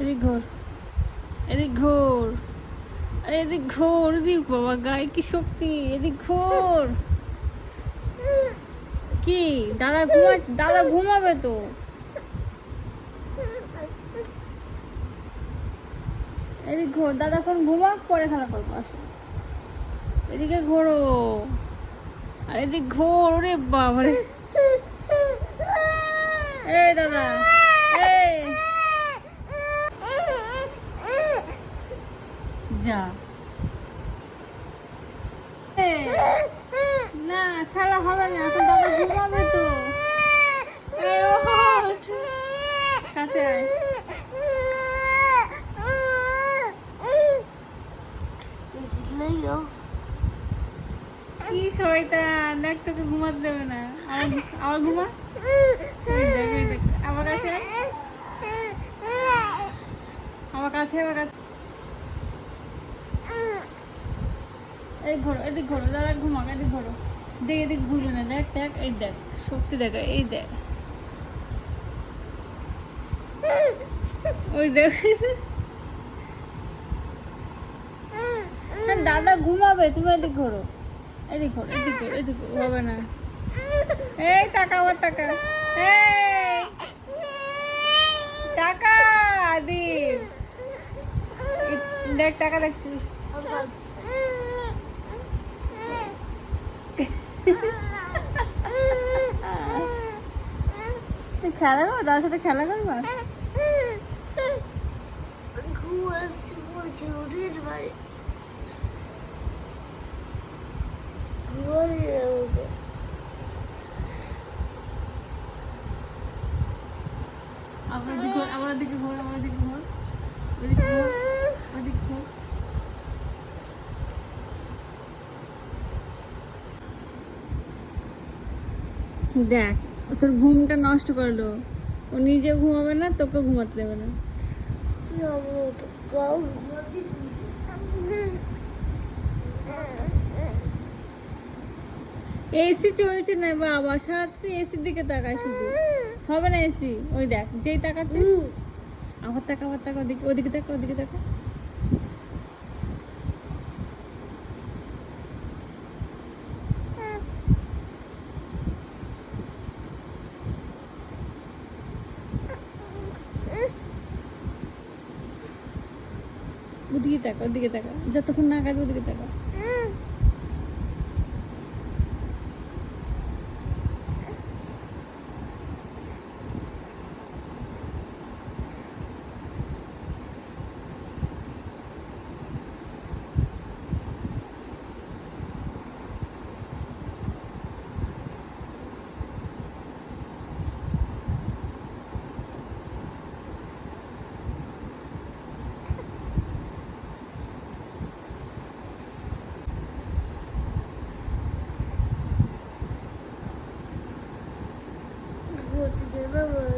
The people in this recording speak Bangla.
এদিক ঘোর। এদিক ঘোর। আরে এদিক ঘোর এদিক বাবা, গায়ে কি শক্তি? এদিক ঘোর। কি? দাদা ঘুমা দাদা ঘুমাবে তো। এদিক ঘোর। দাদা কোন ঘুমাক, পরে খেলা করব, আসো। এদিকে ঘোরো। আর এদিক ঘোর, ওরে বাবারে। এই দাদা। যা না, খেলা হবে না, এখন দাদা ঘুমাবে তো কাছে। কি শয়তান, দেখ তোকে ঘুমাতে দেবে না আমার ঘুমা। আমার কাছে। আমার কাছে আমার কাছে এই ঘোরো এদিক ঘোরো দাঁড়া ঘুমাক এদিক ঘোরো। দেখ এদিক ঘুরে না দেখ দেখ এই দেখ শক্তি দেখ এই দেখ। ওই দেখ। না, দাদা ঘুমাবে তুমি এদিক ঘোরো। এদিক ঘোরো এদিক ঘোরো এদিক হবে না। এই টাকা আবার টাকা। টাকা এই- দেখ টাকা দেখছি। খেলা করব? তার সাথে খেলা করব? আবার দিকে ঘোর আবার দিকে ঘোর আবার দিকে ঘোর ওদিকে ঘোর ওদিকে দেখ তোর ঘুমটা নষ্ট করল ও নিজে ঘুমাবে না তোকে ঘুমাতে দেবে না। এসি চলছে না বাবা সারাদিন এসির দিকে তাকায় শুধু। হবে না এসি? ওই দেখ যেই তাকাচ্ছিস আবার তাকা আবার তাকা ওদিকে ওদিকে তাকা ওদিকে তাকা। ওদিকে তাকা ওদিকে তাকা যতক্ষণ না কাটবে ওদিকে তাকা Bye-bye.